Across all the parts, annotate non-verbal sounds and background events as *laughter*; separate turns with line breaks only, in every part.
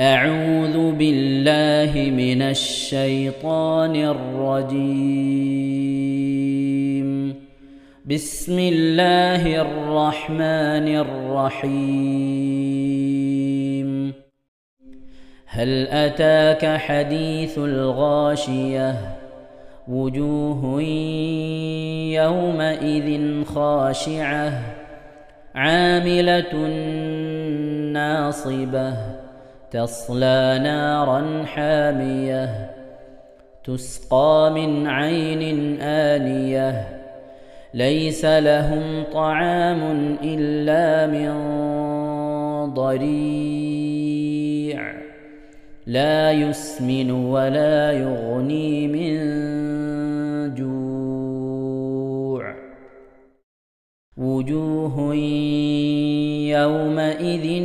أعوذ بالله من الشيطان الرجيم. بسم الله الرحمن الرحيم. هل أتاك حديث الغاشية؟ وجوه يومئذ خاشعة. عاملة ناصبة. تصلى نارا حامية تسقى من عين آنية. ليس لهم طعام إلا من ضريع. لا يسمن ولا يغني من جوع. وجوه يومئذ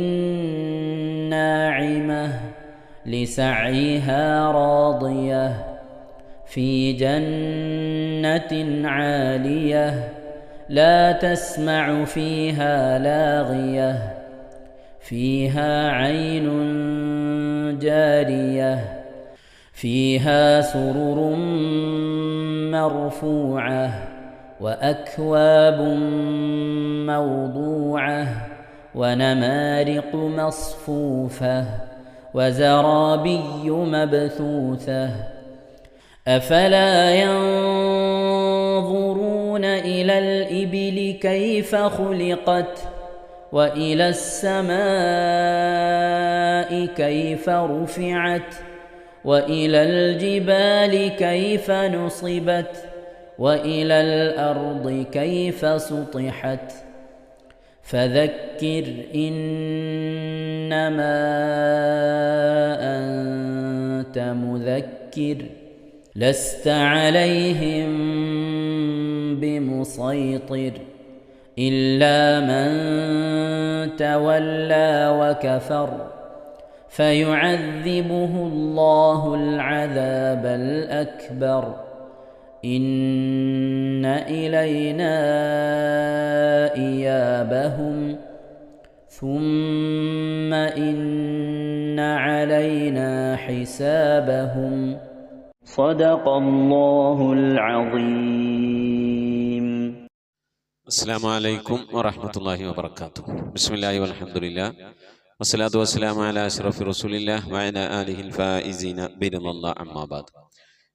لسعيها راضية في جنة عالية لا تسمع فيها لاغية فيها عين جارية فيها سرر مرفوعة وأكواب موضوعة ونمارق مصفوفة. وزرابي مبثوثة. أفلا ينظرون إلى الإبل كيف خلقت وإلى السماء كيف رفعت وإلى الجبال كيف نصبت وإلى الأرض كيف سطحت. فذكر إنما أنت مذكر لست عليهم بمسيطر إلا من تولى وكفر فيعذبه الله العذاب الأكبر إن إلينا إيابهم ثم إن علينا حسابهم صدق الله العظيم.
السلام عليكم ورحمة الله وبركاته. بسم الله والحمد لله. والصلاة والسلام على أشرف رسول الله وعلى آله الفائزين. برضا الله عما بعد.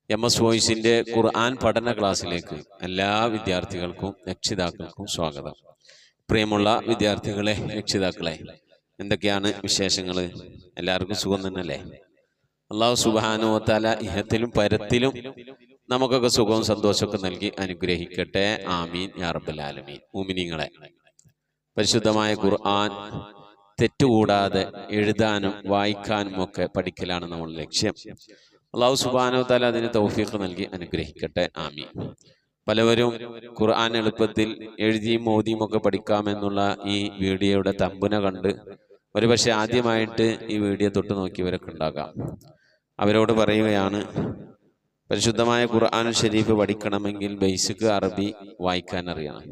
M S വോയിസിന്റെ ഖുർആൻ പഠന ക്ലാസ്സിലേക്ക് എല്ലാ വിദ്യാർത്ഥികൾക്കും രക്ഷിതാക്കൾക്കും സ്വാഗതം. പ്രിയമുള്ള വിദ്യാർത്ഥികളെ രക്ഷിതാക്കളെ എന്തൊക്കെയാണ് വിശേഷങ്ങൾ എല്ലാവർക്കും സുഖം തന്നെയല്ലേ? അള്ളാഹു സുബാനുവത്താല ഇഹത്തിലും പരത്തിലും നമുക്കൊക്കെ സുഖവും സന്തോഷമൊക്കെ നൽകി അനുഗ്രഹിക്കട്ടെ. ആമീൻ. യാ റബ്ബൽ ആലമീൻ. മൂമിനിങ്ങളെ പരിശുദ്ധമായ ഖുർആൻ തെറ്റുകൂടാതെ എഴുതാനും വായിക്കാനും ഒക്കെ പഠിക്കലാണ് നമ്മുടെ ലക്ഷ്യം. അള്ളാഹു സുബാനോ താല അതിന് തൗഫീഖ് നൽകി അനുഗ്രഹിക്കട്ടെ. ആമി പലവരും ഖുർആൻ എളുപ്പത്തിൽ എഴുതിയും മോദിയും ഒക്കെ പഠിക്കാമെന്നുള്ള ഈ വീഡിയോയുടെ തമ്പുന കണ്ട് ഒരുപക്ഷെ ആദ്യമായിട്ട് ഈ വീഡിയോ തൊട്ട് നോക്കിയവരൊക്കെ ഉണ്ടാകാം. അവരോട് പറയുകയാണ് പരിശുദ്ധമായ ഖുർആൻ ഷരീഫ് പഠിക്കണമെങ്കിൽ ബേസിക് അറബി വായിക്കാൻ അറിയണം.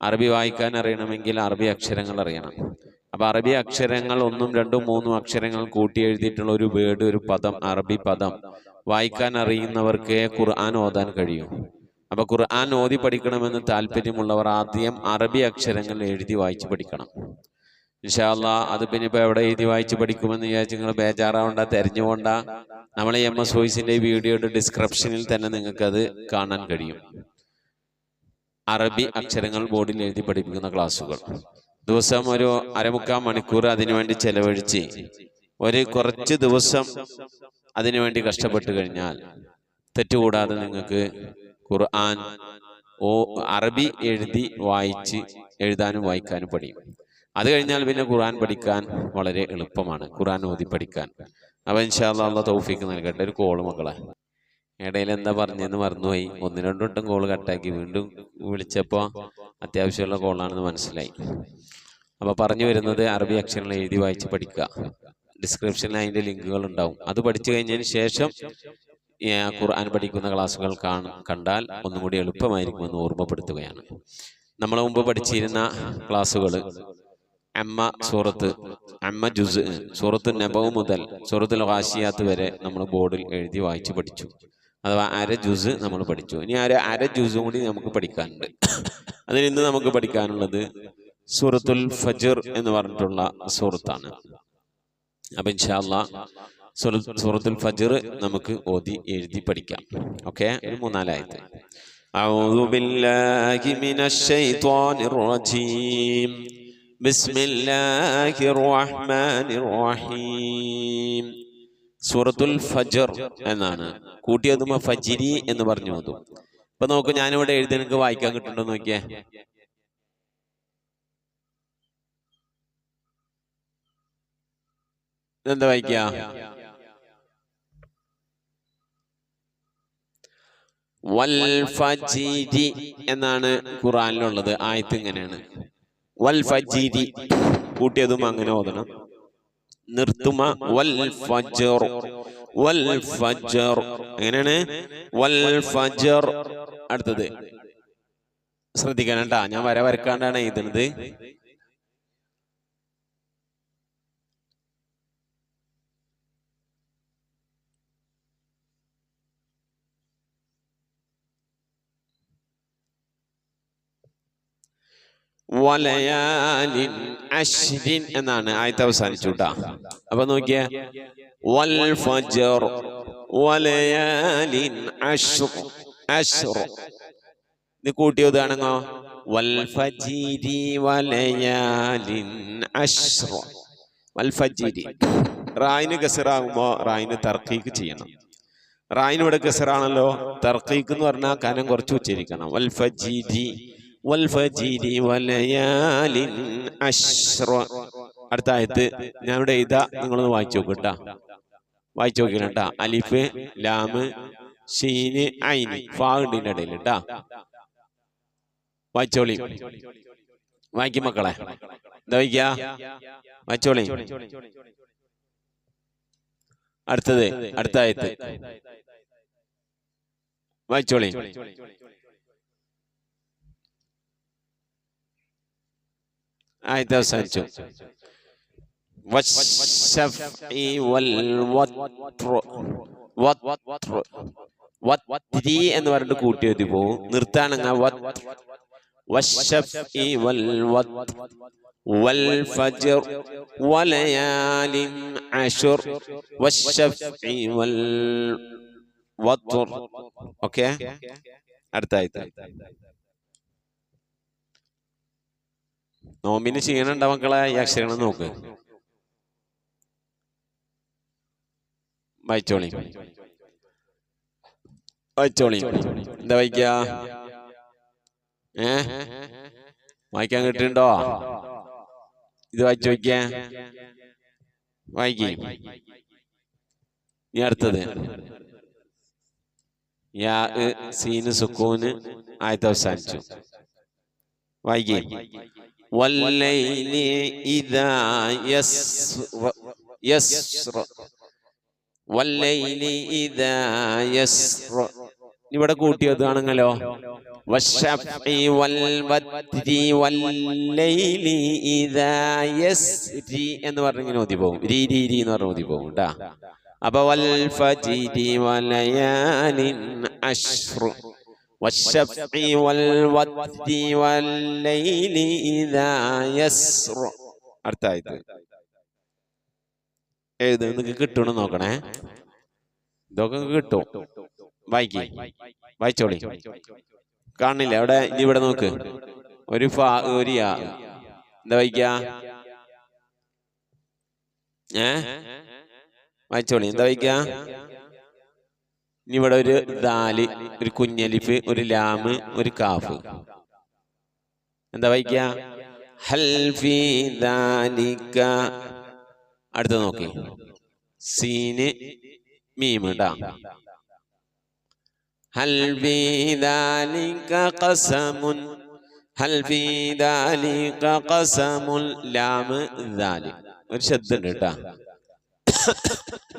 അറബി വായിക്കാൻ അറിയണമെങ്കിൽ അറബി അക്ഷരങ്ങൾ അറിയണം. അപ്പൊ അറബി അക്ഷരങ്ങൾ ഒന്നും രണ്ടും മൂന്നും അക്ഷരങ്ങൾ കൂട്ടി എഴുതിയിട്ടുള്ള ഒരു വേർഡ് ഒരു പദം അറബി പദം വായിക്കാൻ അറിയുന്നവർക്ക് ഖുർആൻ ഓതാൻ കഴിയും. അപ്പൊ ഖുർആൻ ഓതി പഠിക്കണമെന്ന് താല്പര്യമുള്ളവർ ആദ്യം അറബി അക്ഷരങ്ങൾ എഴുതി വായിച്ച് പഠിക്കണം. ഇൻഷാല്ല അത് പിന്നെ ഇപ്പൊ എവിടെ എഴുതി വായിച്ച് പഠിക്കുമെന്ന് വിചാരിച്ച് നിങ്ങൾ ബേജാറാവണ്ട തെരഞ്ഞുകൊണ്ട നമ്മളെ എം എസ് വോയിസിന്റെ വീഡിയോയുടെ ഡിസ്ക്രിപ്ഷനിൽ തന്നെ നിങ്ങൾക്ക് അത് കാണാൻ കഴിയും. അറബി അക്ഷരങ്ങൾ ബോർഡിൽ എഴുതി പഠിപ്പിക്കുന്ന ക്ലാസ്സുകൾ. ദിവസം ഒരു അരമുക്കാൽ മണിക്കൂർ അതിനുവേണ്ടി ചെലവഴിച്ച് ഒരു കുറച്ച് ദിവസം അതിനുവേണ്ടി കഷ്ടപ്പെട്ട് കഴിഞ്ഞാൽ തെറ്റുകൂടാതെ നിങ്ങൾക്ക് ഖുർആൻ ഓ അറബി എഴുതി വായിച്ച് എഴുതാനും വായിക്കാനും പഠിക്കും അത് കഴിഞ്ഞാൽ പിന്നെ ഖുർആൻ പഠിക്കാൻ വളരെ എളുപ്പമാണ്. ഖുർആൻ ഓതി പഠിക്കാൻ. അപ്പം അള്ളാഹ് തൗഫീക്ക് നൽകട്ടെ. ഒരു കോൾ മക്കളെ. ഇടയിൽ എന്താ പറഞ്ഞെന്ന് മറന്നുപോയി. ഒന്ന് രണ്ടു വട്ടം കോൾ കട്ടാക്കി വീണ്ടും വിളിച്ചപ്പോൾ അത്യാവശ്യമുള്ള കോളാണെന്ന് മനസ്സിലായി. അപ്പോൾ പറഞ്ഞു വരുന്നത് അറബി അക്ഷരങ്ങൾ എഴുതി വായിച്ച് പഠിക്കുക. ഡിസ്ക്രിപ്ഷനിൽ അതിന്റെ ലിങ്കുകൾ ഉണ്ടാവും. അത് പഠിച്ചു കഴിഞ്ഞതിന് ശേഷം ഖുർആൻ പഠിക്കുന്ന ക്ലാസ്സുകൾ കാണും. കണ്ടാൽ ഒന്നും കൂടി എളുപ്പമായിരിക്കുമെന്ന് ഓർമ്മപ്പെടുത്തുകയാണ്. നമ്മൾ മുമ്പ് പഠിച്ചിരുന്ന ക്ലാസ്സുകൾ അമ്മ സൂറത്ത് അമ്മ ജുസ് സൂറത്ത് നബവ് മുതൽ സൂറത്തുൽ വാശിയാത്ത് വരെ നമ്മൾ ബോർഡിൽ എഴുതി വായിച്ച് പഠിച്ചു. അഥവാ അര ജുസ് നമ്മൾ പഠിച്ചു ഇനി അര അര ജുസും കൂടി നമുക്ക് പഠിക്കാനുണ്ട് അതിൽ ഇന്ന് നമുക്ക് പഠിക്കാനുള്ളത് സൂറത്തുൽ ഫജർ എന്ന് പറഞ്ഞിട്ടുള്ള സൂറത്താണ് അപ്പൊ ഇൻഷാല്ല സൂറത്തുൽ ഫജർ നമുക്ക് ഓതി എഴുതി പഠിക്കാം ഓക്കെ ഒരു മൂന്നാലായത് أعوذ بالله من الشيطان الرجيم بسم الله الرحمن الرحيم സൂറത്തുൽ ഫജർ എന്നാണ്. കൂട്ടിയതുമ്പോ ഫജിരി എന്ന് പറഞ്ഞു വന്നു ഇപ്പൊ നോക്ക് ഞാനിവിടെ എഴുതി എനിക്ക് വായിക്കാൻ കിട്ടുന്നുണ്ടോ നോക്കിയേ? എന്താ വായിക്ക? വൽ എന്നാണ് ഖുറാനിലുള്ളത് ആയത്ത് ഇങ്ങനെയാണ്. വൽ ഫജിരി. കൂട്ടിയതും അങ്ങനെ ഓതണം. നിർത്തുമ. വൽ ഫജർ. വൽ ഫജർ. എങ്ങനെയാണ്? വൽ ഫജർ. അടുത്തത്. ശ്രദ്ധിക്കണം കേട്ടാ. ഞാൻ വര വരക്കാണ്ടാണ് എഴുതുന്നത് വലയാലിൻ അശ്രിൻ എന്നാണ് ആയത്ത് അവസാനിച്ചു കേട്ടാ അപ്പൊ നോക്കിയ. വൽ ഫജർ വലയാലിൻ ഇത് കൂട്ടിയതാണെങ്കോ വൽ ഫജിരി വലയാലിൻ വൽ ഫജിരി. റായിന് ഗസറാകുമ്പോ റായിന് തർക്കീക്ക് ചെയ്യണം. റായിന് ഇവിടെ ഗസറാണല്ലോ. തർക്കീക്ക് എന്ന് പറഞ്ഞാൽ കനം കുറച്ച് ഉച്ചരിക്കണം വൽ ഫജിരി വൽ ഫജിരി വലയാലിൻ അശ്ര അടുത്ത ആയത്ത് ഞാൻ ഇവിടെ ഇതാ നിങ്ങളൊന്ന് വായിച്ചു നോക്കും കേട്ടാ വായിച്ചു നോക്കില്ല കേട്ടാ അലിഫ് ലാമ് ഷീന് ഐന് ഫാ ഇടയിൽ കേട്ടാ വായിച്ചോളി. വായിക്കും മക്കളെ. എന്താ വായിക്കാ? വായിച്ചോളി. അടുത്തത് അടുത്ത ആയത്ത്. വായിച്ചോളി. ആയത്ത് അവസാനിച്ചു والشفع والوتر വത്ർ വത്രി എന്ന് പറഞ്ഞിട്ട് കൂട്ടി എഴുതി പോവും നിർത്താണങ്ങ والشفع والوتر والفجر وليال عشر والشفع والوتر ഓക്കെ അടുത്ത ആയത്ത് നോമ്പിന് ക്ഷീണുണ്ട മക്കളെ ഈ അക്ഷരങ്ങൾ നോക്ക്. വായിച്ചോളി വായിച്ചോളി എന്താ വായിക്ക ഏ? വായിക്കാൻ കിട്ടിണ്ടോ ഇത് വായിച്ചു വയ്ക്ക വായിക്കി. ഇനി അടുത്തത്. യാ സീന് സുക്കൂന് ആയത്ത് അവസാനിച്ചു. വായിക്കേ. والليل إذا يسر يسر والليل إذا يسر ഇവിടെ കൂട്ടിയതാണെങ്കിലോ والشفع والوتر والليل إذا يسري എന്ന് പറഞ്ഞിങ്ങനെ ഓതി പോകും രീ രീ രീ എന്ന് പറഞ്ഞ് ഓതി പോകും കേട്ടാ അപ്പൊ والفجر وليال عشر والشفع والوتر والليل إذا يسر അടുത്ത ആയത്ത് എഴുത് നിങ്ങൾക്ക് കിട്ടണം നോക്കണേ ഇതൊക്കെ നിങ്ങൾക്ക് കിട്ടും വായിക്കി വായിച്ചോളി കാണില്ല അവിടെ ഇനി ഇവിടെ നോക്ക് ഒരു ഫാ ഒരു യാ എന്താ വായിക്ക ഏ വായിച്ചോളി എന്താ വായിക്ക ഇനി ഇവിടെ ഒരു ദാൽ ഒരു കുഞ്ഞലിഫ് ഒരു ലാമ് ഒരു കാഫ്. എന്താ വായിക്ക? ഹൽ ഫീ ദാലിക അടുത്ത നോക്കി. സീന് മീം ഖസമുൻ ഖസമുൽ ഒരു ശബ്ദം ഉണ്ട് കേട്ടാ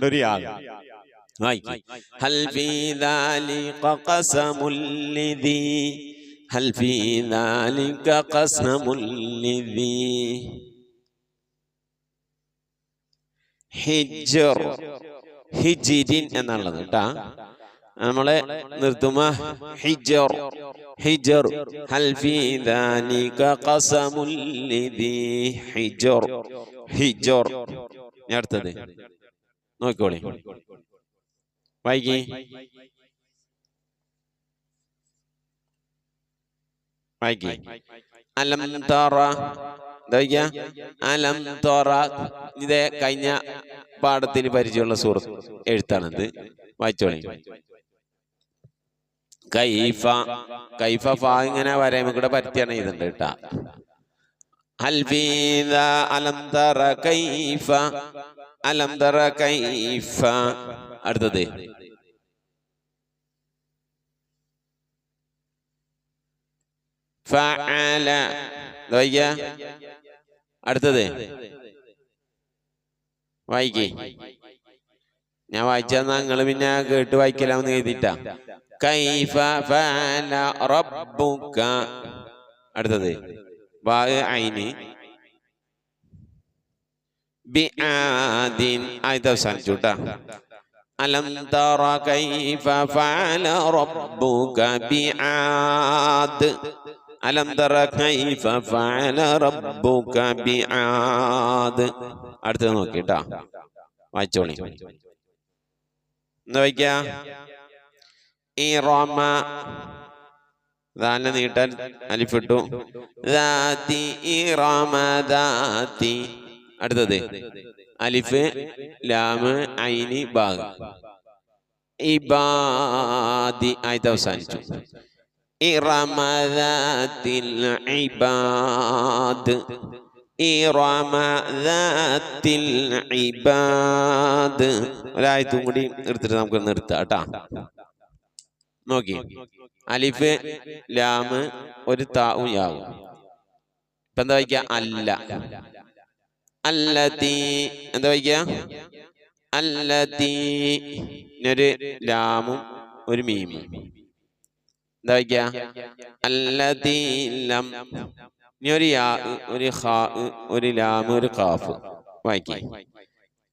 ഒരു യാ വായിക്ക് ഹൽ ഫീ ദാലിക ഖസമുൽ ലിദി ഹൽ ഫീ ദാലിക ഖസമുൽ ലിദി ഹിജർ ഹിജിരിൻ എന്നുള്ളത് കേട്ടാ നമ്മളെ നിർത്തുമ്പോ ഹിജർ ഹിജർ ഹൽ ഫീ ദാലിക ഖസമുൽ ലിദി ഹിജർ ഹിജർ ഇനി അടുത്തത് നോക്കിക്കോളി വൈകി. വൈകി. അലം തറ. എന്താ അലം തറ. ഇതേ കഴിഞ്ഞ പാഠത്തിന് പരിചയമുള്ള സുഹൃത്ത് എഴുത്താണിത്. വായിച്ചോളി. കൈഫ. കൈഫ ഫാ ഇങ്ങനെ വരയുമ്പോ കൂടെ പരത്തിയാണ് ഇതുണ്ട് കേട്ടാ ഹൽബീദ അലം തറ കൈഫ. അലം തറ കൈഫ. അടുത്തത്. ഫഅല. വായിക്ക അടുത്തത്. വായിക്കേ. ഞാൻ വായിച്ചാൽ നിങ്ങൾ പിന്നെ കേട്ട് വായിക്കലാമെന്ന് എഴുതിട്ടാ കൈഫ ഫഅല റബ്ബുക. അടുത്തത്. വായ ഐനി ബിആദിൻ. ആയത് അവസാനിച്ചു കേട്ടാ അലം തറ കൈഫ ഫഅല റബ്ബുക ബിആദ് അലം തറ കൈഫ ഫഅല റബ്ബുക ബിആദ് അടുത്തത് നോക്കിട്ടാ. വായിച്ചോളി. എന്താ വായിക്ക ഇറമ ദാലിനെ നീട്ടാൻ അലിഫിട്ടു. ദാത്തി ഇറമ ദാത്തി. അടുത്തത്. അലിഫ് ലാമ് ഐനി ബാഗ്. ഇബാദി ആയിട്ട് അവസാനിച്ചു. ഇറമദത്തിൽ ഇബാദ്. ഇറമദത്തിൽ ഇബാദ്. ഒരായത്തും കൂടി എടുത്തിട്ട് നമുക്ക് നിർത്താം കേട്ടാ. നോക്കി. അലിഫ് ലാമ് ഒരു താവും യാവും. ഇപ്പൊ എന്താ വായിക്ക? അല്ല. അല്ലത്തി എന്താ വായിക്കുക അല്ലത്തി ഒരു രാമും ഒരു മീമും എന്താ വായിക്കുക അല്ലത്തി ലം ഇനി ഒരു യാ ഒരു ഹാ ഒരു ലാം ഒരു കാഫ് വായിക്കുക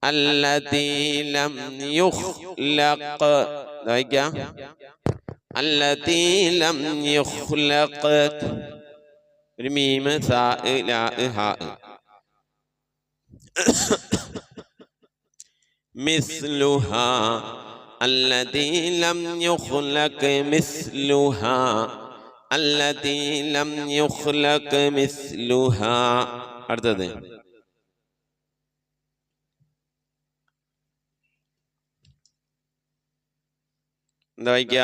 അല്ലത്തി ലം യുഖ്ലഖ് എന്താ വായിക്കുക അല്ലത്തി ലം യുഖ്ലഖ് ഒരു മീമ് സാ ലാ ഹാ *coughs* مثلها الذي لم يخلق مثلها التي لم يخلق مثلها അടുത്തത് എന്താ വായിക്ക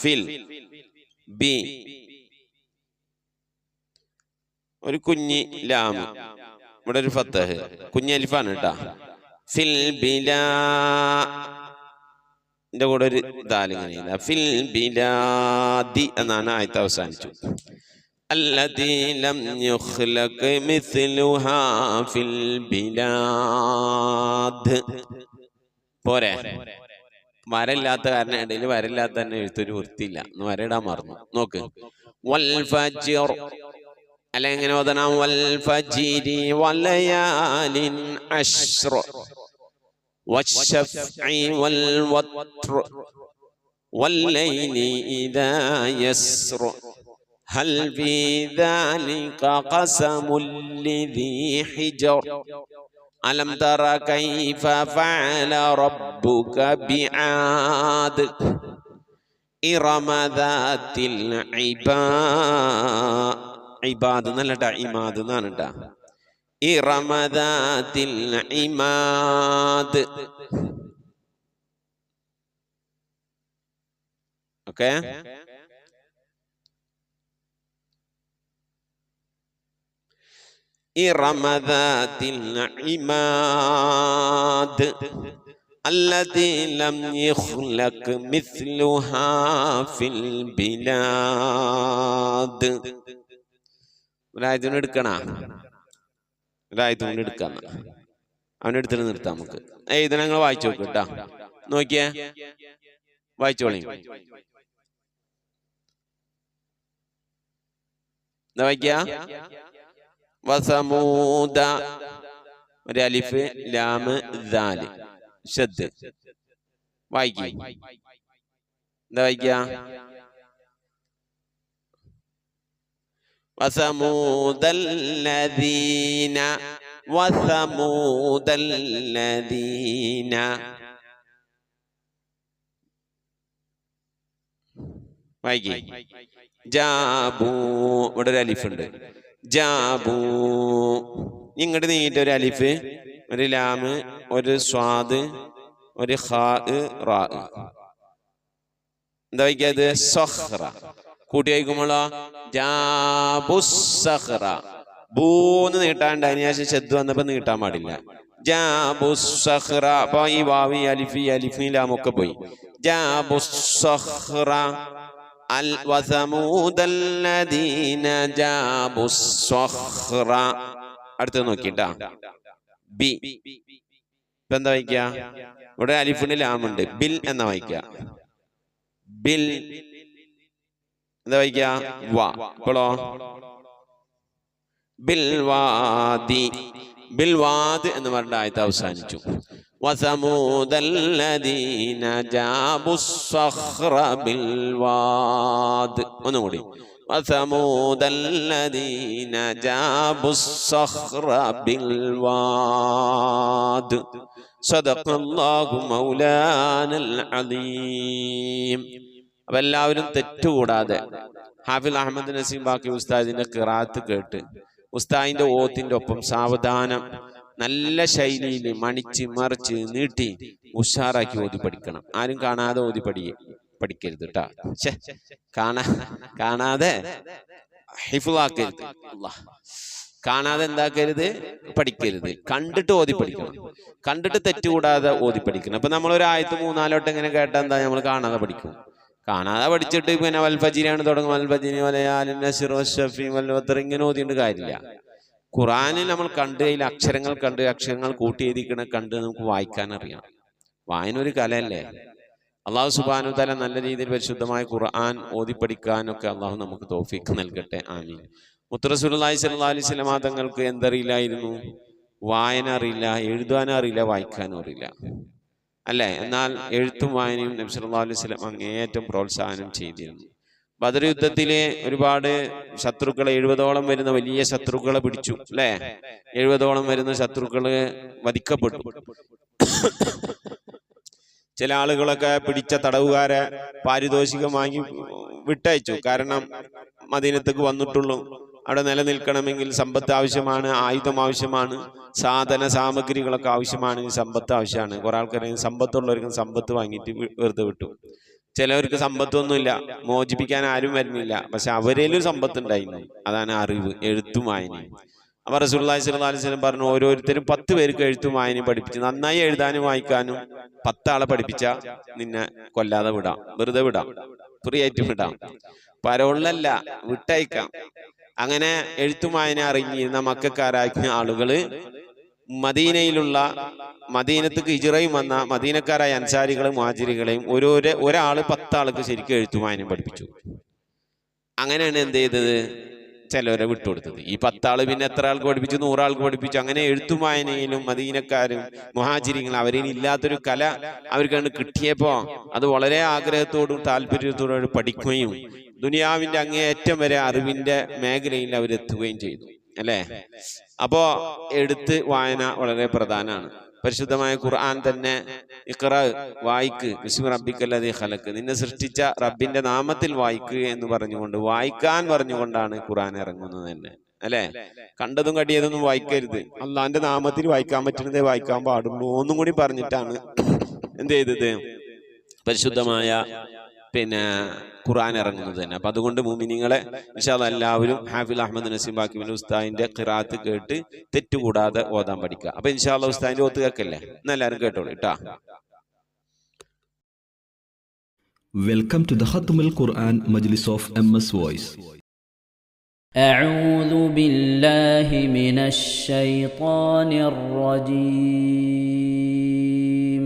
ഫിൽ ബി ഒരു കുഞ്ഞി ലാം ഇവിടെ ഒരു ഫത്തഹ്. കുഞ്ഞലിഫാണ് കേട്ടാ. ഫിൽ ബിലാ. എന്റെ കൂടെ ഒരു ദാലിങ്ങനെ ഫിൽ ബിലാദി എന്നാണ് ആയത്ത് അവസാനിച്ചു. പോരെ. വരല്ലാത്ത കാരണം ഇടയിൽ വരല്ലാത്ത തന്നെ എഴുത്തൊരു വൃത്തിയില്ല. വരയിടാൻ മറന്നു. നോക്ക്. വൽ അല്ല എങ്ങനെ ഓതണം വൽ ഫജിരി വലയാലിൻ അശ്ർ والشفع والوتر والليل إذا يسر هل في ذلك قسم لذي حجر ألم تر كيف فعل ربك بعاد إرم ذات العباد عباد നല്ലട്ട ഇമാദ് എന്നാണ് ട്ടാ إرم ذات العماد ഓക്കെ إرم ذات العماد التي لم يخلق مثلها في البلاد ഒരായത്തിനോട് എടുക്കണ? ഒരായത്തിനോട് എടുക്കാം അടുത്തിട്ട് നിർത്താം നമുക്ക്. ഏയ് ഇത് ഞങ്ങൾ വായിച്ചു നോക്കും കേട്ടാ. നോക്കിയേ. വായിച്ചോളി വായിക്കാ? വസമൂദ. ഒരു അലിഫ് ലാമ് ദാൽ. ശ്രദ്ധ വായിക്കി. എന്താ വായിക്ക? وثمود الذين وثمود الذين വായിക്കി ജാബൂ ഇവിടെ ഒരു അലിഫ് ഉണ്ട് ജാബൂ ഇങ്ങോട്ട് നീങ്ങിട്ട് ഒരു അലിഫ് ഒരു ലാമ് ഒരു സ്വാദ് ഒരു ഖാ റാ എന്താ വയ്ക്കാത് സഹ്റ കൂട്ടി വയ്ക്കുമ്പോഴോ ജാബുസഹ്റ ബൂന്ന് നീട്ടാണ്ട് അതിനുശേഷം ചെദ് വന്നപ്പോ നീട്ടാൻ പാടില്ല. ജാബുസഹ്റ അപ്പൊ ഈ വാവി അലിഫി അലിഫി ലാമൊക്കെ പോയി. ജാബുസഹ്റ അൽ വസമൂദല്ലദീന ജാബുസഹ്റ അടുത്ത് നോക്കിട്ടാ. ബി. ഇപ്പൊ എന്താ വായിക്ക? ഇവിടെ അലിഫിന് ലാമുണ്ട്. ബിൽ എന്ന വായിക്ക? ബിൽ. എന്താ വായിക്കുക വാ. ഇപ്പോളോ? ബിൽവാദി. ബിൽവാദ് എന്ന് പറഞ്ഞ ആയത്ത് അവസാനിച്ചു. ഒന്നുകൂടി സദഖല്ലാഹു മൗലാനൽ അലീം. അപ്പം എല്ലാവരും തെറ്റുകൂടാതെ ഹാഫിൽ അഹമ്മദ് നസീം ബാക്കി ഉസ്താദിന്റെ കിറാത്ത് കേട്ട് ഉസ്താദിന്റെ ഓത്തിന്റെ ഒപ്പം സാവധാനം നല്ല ശൈലിയിൽ മണിച്ച് മറിച്ച് നീട്ടി ഉഷാറാക്കി ഓതി പഠിക്കണം. ആരും കാണാതെ ഓതി പഠിക്കുക പഠിക്കരുത് കേട്ടാ കാണാ കാണാതെ ഹിഫുളാക്കരുത് കാണാതെ എന്താക്കരുത്? പഠിക്കരുത്. കണ്ടിട്ട് ഓതി പഠിക്കണം. കണ്ടിട്ട് തെറ്റുകൂടാതെ ഓതി പഠിക്കണം. അപ്പൊ നമ്മൾ ഒരു ആയത്ത് മൂന്നാലോട്ട് ഇങ്ങനെ കേട്ടാ എന്താ? നമ്മൾ കാണാതെ പഠിക്കും. കാണാതെ പഠിച്ചിട്ട് പിന്നെ വൽഫജിരിയാണ് തുടങ്ങും. വൽഫജിരി വൽവത്തർ ഇങ്ങനെ ഓതിയിട്ട് കാര്യമില്ല. ഖുറാനിൽ നമ്മൾ കണ്ട് അതിൽ അക്ഷരങ്ങൾ കണ്ട് അക്ഷരങ്ങൾ കൂട്ടി എഴുതിക്കണ കണ്ട് നമുക്ക് വായിക്കാൻ അറിയാം. വായന ഒരു കലയല്ലേ? അള്ളാഹു സുബാനു തല നല്ല രീതിയിൽ പരിശുദ്ധമായ ഖുർആൻ ഓതി പഠിക്കാനൊക്കെ അള്ളാഹു നമുക്ക് തോഫിക്ക് നൽകട്ടെ. ആമീൻ. മുത്തറസുല്ലാഹി സല്ലാ അലൈഹി സ്വലമാ തങ്ങൾക്ക് എന്തറിയില്ലായിരുന്നു? വായന അറിയില്ല എഴുതാനും അറിയില്ല വായിക്കാനും അറിയില്ല. അല്ലേ? എന്നാൽ എഴുത്തും വായനയും നബി സല്ലല്ലാഹു അലൈഹി വസല്ലം അങ്ങേയറ്റം പ്രോത്സാഹനം ചെയ്തിരുന്നു. ബദർ യുദ്ധത്തിലെ ഒരുപാട് ശത്രുക്കളെ എഴുപതോളം വരുന്ന വലിയ ശത്രുക്കളെ പിടിച്ചു അല്ലേ? എഴുപതോളം വരുന്ന ശത്രുക്കൾ വധിക്കപ്പെട്ടു. ചില ആളുകളൊക്കെ പിടിച്ച തടവുകാരെ പാരിതോഷികം വാങ്ങി വിട്ടയച്ചു. കാരണം മദീനത്തേക്ക് വന്നിട്ടുള്ളൂ. അവിടെ നിലനിൽക്കണമെങ്കിൽ സമ്പത്ത് ആവശ്യമാണ് ആയുധം ആവശ്യമാണ് സാധന സാമഗ്രികളൊക്കെ ആവശ്യമാണ് സമ്പത്ത് ആവശ്യമാണ്. കുറെ ആൾക്കാരെ സമ്പത്തുള്ളവർക്കും സമ്പത്ത് വാങ്ങിയിട്ട് വെറുതെ വിട്ടു. ചിലവർക്ക് സമ്പത്തൊന്നുമില്ല മോചിപ്പിക്കാൻ ആരും വരുന്നില്ല. പക്ഷെ അവരേലും സമ്പത്ത് ഉണ്ടായിരുന്നു അതാണ് അറിവ് എഴുത്തും വായനയും. റസൂലുള്ളാഹി സ്വല്ലല്ലാഹു അലൈഹി വസല്ലം പറഞ്ഞു ഓരോരുത്തരും പത്ത് പേർക്ക് എഴുത്തും വായനയും പഠിപ്പിച്ചു. നന്നായി എഴുതാനും വായിക്കാനും പത്താളെ പഠിപ്പിച്ച നിന്നെ കൊല്ലാതെ വിടാം. വെറുതെ വിടാം. ഫ്രീ ആയിട്ട് വിടാം. പരോളിലല്ല വിട്ടയക്കാം. അങ്ങനെ എഴുത്തുമായനെ അറിഞ്ഞിരുന്ന മക്കാരായ ആളുകൾ മദീനയിലുള്ള മദീനത്തേക്ക് ഇജിറയും വന്ന മദീനക്കാരായ അൻസാരികളെയും മുഹാജിരികളെയും ഓരോരോ ഒരാൾ പത്താൾക്ക് ശരിക്കും എഴുത്തുമായനെ പഠിപ്പിച്ചു. അങ്ങനെയാണ് എന്ത് ചെയ്തത്? ചിലവരെ വിട്ടുകൊടുത്തത്. ഈ പത്താൾ പിന്നെ എത്ര ആൾക്ക് പഠിപ്പിച്ചു? നൂറാൾക്ക് പഠിപ്പിച്ചു. അങ്ങനെ എഴുത്തുമായനയിലും മദീനക്കാരും മുഹാചിരികളും അവരിൽ ഇല്ലാത്തൊരു കല അവർക്ക് കിട്ടിയപ്പോ അത് വളരെ ആഗ്രഹത്തോടും താല്പര്യത്തോടും പഠിക്കുകയും ദുനിയാവിന്റെ അങ്ങേയറ്റം വരെ അറിവിന്റെ മേഖലയിൽ അവരെത്തുകയും ചെയ്തു അല്ലേ? അപ്പോ എടുത്ത് വായന വളരെ പ്രധാനമാണ്. പരിശുദ്ധമായ ഖുർആൻ തന്നെ ഇഖ്റ വായിക്ക്. ബിസ്മി റബ്ബിക്കല്ലതി ഹലക്ക് നിന്നെ സൃഷ്ടിച്ച റബ്ബിന്റെ നാമത്തിൽ വായിക്കുക എന്ന് പറഞ്ഞുകൊണ്ട് വായിക്കാൻ പറഞ്ഞുകൊണ്ടാണ് ഖുർആൻ ഇറങ്ങുന്നത് തന്നെ അല്ലെ? കണ്ടതും കടിയതൊന്നും വായിക്കരുത്. അള്ളാന്റെ നാമത്തിൽ വായിക്കാൻ പറ്റുന്നതേ വായിക്കാൻ പാടുള്ളൂ ഒന്നും കൂടി പറഞ്ഞിട്ടാണ് എന്ത് ചെയ്തത്? പരിശുദ്ധമായ പിന്നെ ഖുർആൻ ഇറങ്ങുന്നത് തന്നെ അപ്പൊ അതുകൊണ്ട് മുമിനിങ്ങളെ ഇൻഷാല്ല എല്ലാവരും ഹാഫിൽ അഹമ്മദ് നസീം ബാക്കിബിൻ ഉസ്താദിന്റെ ഖിറാത്ത് കേട്ട് തെറ്റുകൂടാതെ ഓതാൻ പഠിക്കുക അപ്പൊ ഇൻഷാല്ല ഉസ്താദിന്റെ ഒത്ത് കേൾക്കല്ലേ എന്നാ എല്ലാവരും കേട്ടോളൂ കേട്ടാ
Welcome to the Khatmul Quran Majlis of MS Voice.
أعوذ بالله من الشيطان الرجيم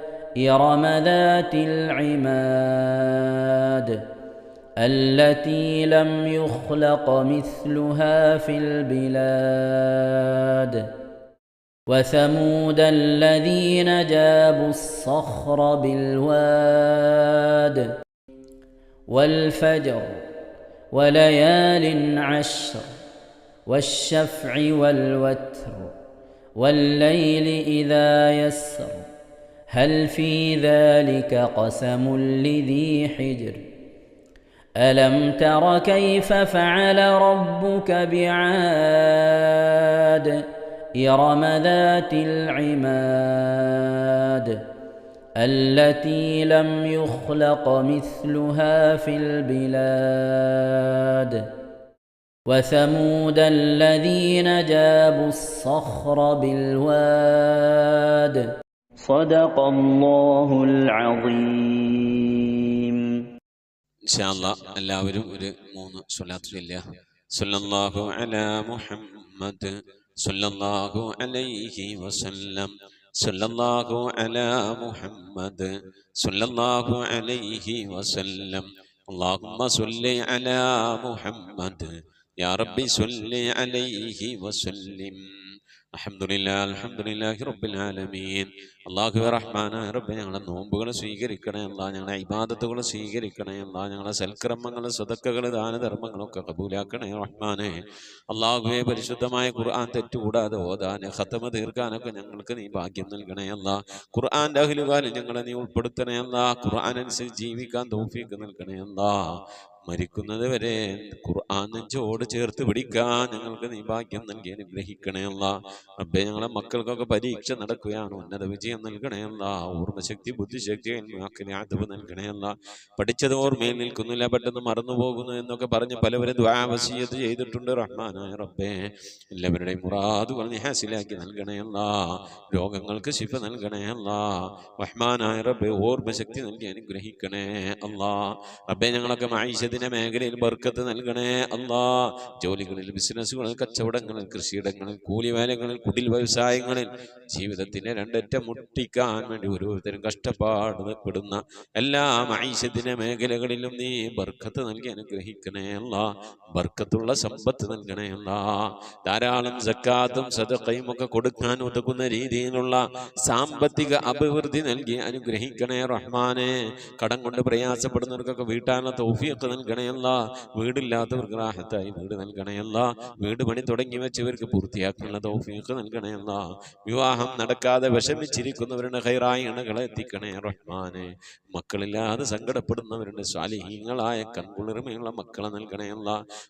إرم ذات العماد التي لم يخلق مثلها في البلاد. وثمود الذين جابوا الصخر بالواد. والفجر وليال عشر. والشفع والوتر. والليل إذا يسر. هل في ذلك قسم لذي حجر؟ ألم تر كيف فعل ربك بعاد؟ إرم ذات العماد التي لم يخلق مثلها في البلاد. وثمود الذين جابوا الصخر بالواد صدق الله العظيم
ഇൻഷാല്ല എല്ലാവരും ഒരു മൂന്ന് സ്വലാത്ത് ചൊല്ലുക സല്ലല്ലാഹു അലാ മുഹമ്മദ് സല്ലല്ലാഹു അലൈഹി വസല്ലം സല്ലല്ലാഹു അലാ മുഹമ്മദ് സല്ലല്ലാഹു അലൈഹി വസല്ലം اللهم صل على محمد يا ربي صل عليه وسلم അള്ളാഹു റഹ്മാന റബ്ബെ ഞങ്ങളെ നോമ്പുകൾ സ്വീകരിക്കണേ അല്ല ഞങ്ങളെ ഇബാദത്തുകൾ സ്വീകരിക്കണേ അല്ല ഞങ്ങളെ സൽക്രമങ്ങൾ സ്വതക്കകൾ ദാനധർമ്മങ്ങളൊക്കെ കബൂലാക്കണേ റഹ്മാനെ. അള്ളാഹുവെ പരിശുദ്ധമായ ഖുർആൻ തെറ്റുകൂടാതെ ഓതാൻ ഖത്തമ തീർക്കാനൊക്കെ ഞങ്ങൾക്ക് നീ ഭാഗ്യം നൽകണേ അല്ല. ഖുർആന്റെ അഹ്ലുകാലിൽ ഞങ്ങളെ നീ ഉൾപ്പെടുത്തണേ അല്ല. ഖുർആൻ അനുസരിച്ച് ജീവിക്കാൻ തോഫിക്ക് നൽകണേ അല്ല. മരിക്കുന്നത് വരെ ഖുർആൻ നെഞ്ചോട് ചേർത്ത് പിടിക്കാൻ ഞങ്ങൾക്ക് നീ ഭാഗ്യം നൽകി അനുഗ്രഹിക്കണേ അല്ല. റബ്ബേ ഞങ്ങളെ മക്കൾക്കൊക്കെ പരീക്ഷ നടക്കുകയാണ്. ഉന്നത വിജയം നൽകണേ അല്ല. ഓർമ്മശക്തി ബുദ്ധിശക്തി മക്കളെ അതവ് നൽകണേ പഠിച്ചത് ഓർമ്മയിൽ നിൽക്കുന്നില്ല. പെട്ടെന്ന് മറന്നു പോകുന്നു എന്നൊക്കെ പറഞ്ഞ് പലവരും ദ്വാവസീയത്ത് ചെയ്തിട്ടുണ്ട്. റഹ്മാനായ റബ്ബേ എല്ലാവരുടെയും മുറാദുകൾ നീ ഹാസിലാക്കി നൽകണേ രോഗങ്ങൾക്ക് ശിഫ നൽകണേ അല്ല. റഹ്മാനായ റബ്ബെ ഓർമ്മശക്തി നൽകി അനുഗ്രഹിക്കണേ അല്ലാ. റബ്ബെ ഞങ്ങളൊക്കെ മായിഷത്തിന്റെ മേഖലയിൽ ബർക്കത്ത് നൽകണേ അല്ലാ. ജോലികളിൽ ബിസിനസ്സുകളിൽ കച്ചവടങ്ങളിൽ കൃഷിയിടങ്ങളിൽ കൂലിവേലകളിൽ കുടിൽ വ്യവസായങ്ങളിൽ ജീവിതത്തിനെ രണ്ടറ്റം മുട്ടിക്കാൻ വേണ്ടി ഓരോരുത്തരും കഷ്ടപ്പാടുപെടുന്ന എല്ലാ മൈശത്തിന്റെ മേഖലകളിലും നീ ബർക്കത്ത് നൽകി അനുഗ്രഹിക്കണേ അല്ല. ബർക്കത്തുള്ള സമ്പത്ത് നൽകണേ അല്ല. ധാരാളം സക്കാത്തും സദക്കയും ഒക്കെ കൊടുക്കാൻ ഒതുക്കുന്ന രീതിയിലുള്ള സാമ്പത്തിക അഭിവൃദ്ധി നൽകി അനുഗ്രഹിക്കണേ റഹ്മാനെ. കടം കൊണ്ട് പ്രയാസപ്പെടുന്നവർക്കൊക്കെ വീട്ടാനുള്ള തൗഫിയൊക്കെ നൽകണേ അല്ല. വീടില്ലാത്തവർക്ക് റാഹത്തായി വീട് നൽകണയല്ല. വീട് പണി തുടങ്ങി വെച്ചവർക്ക് പൂർത്തിയാക്കാനുള്ള തൗഫീഖ് നൽകണയല്ല. വിവാഹം നടക്കാതെ വിഷമിച്ചിരിക്കുന്നവരുടെ ഹൈറായി ഇണകളെ എത്തിക്കണേ റഹ്മാനെ. മക്കളില്ലാതെ സങ്കടപ്പെടുന്നവരുടെ സ്വാലിഹീങ്ങളായ കൺകുളിർമയുള്ള മക്കളെ നൽകണയല്ല.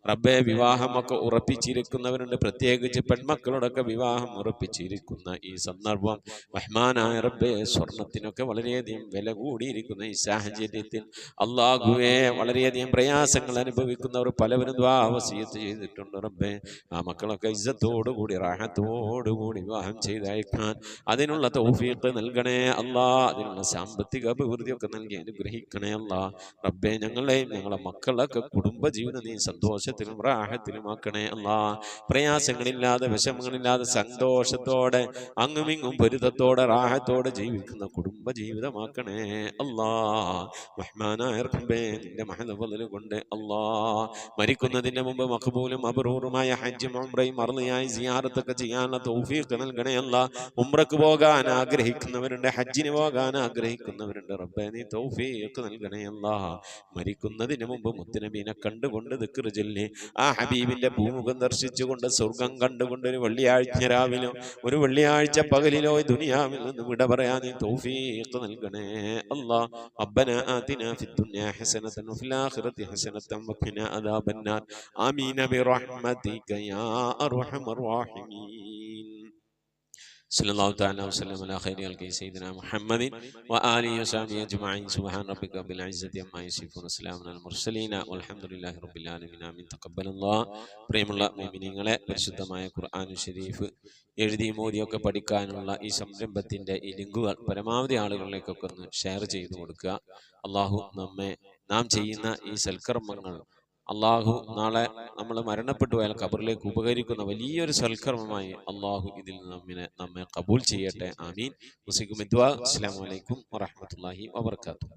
റബ്ബെ വിവാഹമൊക്കെ ഉറപ്പിച്ചിരിക്കുന്നവരുണ്ട്. പ്രത്യേകിച്ച് പെൺമക്കളോടൊക്കെ വിവാഹം ഉറപ്പിച്ചിരിക്കുന്ന ഈ സന്ദർഭം റഹ്മാനായ റബ്ബെ സ്വർണത്തിനൊക്കെ വളരെയധികം വില കൂടിയിരിക്കുന്ന ഈ സാഹചര്യത്തിൽ അള്ളാഹുവെ വളരെയധികം പ്രയാസങ്ങൾ അനുഭവിക്കുന്നവർ പലവരും ദ്വാവസീയത്ത് ചെയ്തിട്ടുണ്ട് റബ്ബേ. ആ മക്കളൊക്കെ ഇജ്ജത്തോടുകൂടി റാഹത്തോടുകൂടി വിവാഹം ചെയ്തയക്കാൻ അതിനുള്ള തൗഫീഖ് നൽകണേ അല്ലാ. അതിനുള്ള സാമ്പത്തിക അഭിവൃദ്ധിയൊക്കെ നൽകി അനുഗ്രഹിക്കണേ അല്ലാ. റബ്ബേ ഞങ്ങളെയും ഞങ്ങളെ മക്കളൊക്കെ കുടുംബജീവിതം നീ സന്തോഷത്തിലും റാഹത്തിലും ആക്കണേ അല്ലാ. പ്രയാസങ്ങളില്ലാതെ വിഷമങ്ങളില്ലാതെ സന്തോഷത്തോടെ അങ്ങുമിങ്ങും പൊരുത്തത്തോടെ റാഹത്തോടെ ജീവിക്കുന്ന കുടുംബജീവിതമാക്കണേ അല്ലാ. റഹ്മാനായ റബ്ബേ നിന്റെ മഹനബലുകൊണ്ട് കൊണ്ട് അല്ലാ. മരിക്കുന്നതിന് മുമ്പ് മഖബൂലും അബ്റൂറുമായ ഹജ്ജും ഉംറയും മറന്നിയായി സിയാറത്തൊക്കെ ചെയ്യാനുള്ള തൗഫീഖ് നൽകണേ അല്ല ഉംറക്ക് പോകാൻ ആഗ്രഹിക്കുന്നവരുണ്ട് ഹജ്ജിന് പോകാൻ ആഗ്രഹിക്കുന്നവരുണ്ട് റബ്ബേ നീ തൗഫീഖ് നൽകണേ അല്ല മരിക്കുന്നതിന് മുമ്പ് മുത്തുനബീനെ കണ്ടുകൊണ്ട് ദിക്ർ ചൊല്ലി ആ ഹബീബിന്റെ ഭൂമുഖം ദർശിച്ചുകൊണ്ട് സ്വർഗം കണ്ടുകൊണ്ട് ഒരു വെള്ളിയാഴ്ച രാവിലോ ഒരു വെള്ളിയാഴ്ച പകലിലോ ഈ ദുനിയാവിൽ നിന്ന് വിട പറയാൻ നീ തൗഫീഖ് നൽകണേ അല്ലാ ربنا آتنا في الدنيا حسنة وفي الآخرة حسنة وقنا عذاب النار آمين برحمتك يا أرحم الراحمين صلى الله تعالى وسلم على خير خلق سيدنا محمد وآله وصحبه أجمعين سبحان ربك رب العزة عما يصفون وسلام على المرسلين والحمد لله رب العالمين آمين تقبل الله പ്രിയമുള്ള മോമിനിങ്ങളെ പരിശുദ്ധമായ ഖുർആൻ ഷരീഫ് എഴുതിയും ഓതിയൊക്കെ പഠിക്കാനുള്ള ഈ സംരംഭത്തിന്റെ ഈ ലിങ്കുകൾ പരമാവധി ആളുകളിലേക്കൊക്കെ ഒന്ന് ഷെയർ ചെയ്തു കൊടുക്കുക അള്ളാഹു നമ്മെ നാം ചെയ്യുന്ന ഈ സൽക്കർമ്മങ്ങൾ അള്ളാഹു നാളെ നമ്മൾ മരണപ്പെട്ടു പോയാൽ ഖബറിലേക്ക് ഉപകരിക്കുന്ന വലിയൊരു സൽക്കർമ്മമായി അള്ളാഹു ഇതിൽ നമ്മിനെ നമ്മെ കബൂൽ ചെയ്യട്ടെ. ആമീൻ. മുസിക്കും അസ്സാം വലൈക്കും വറഹമത്തല്ലാഹി വാബർക്കാത്തു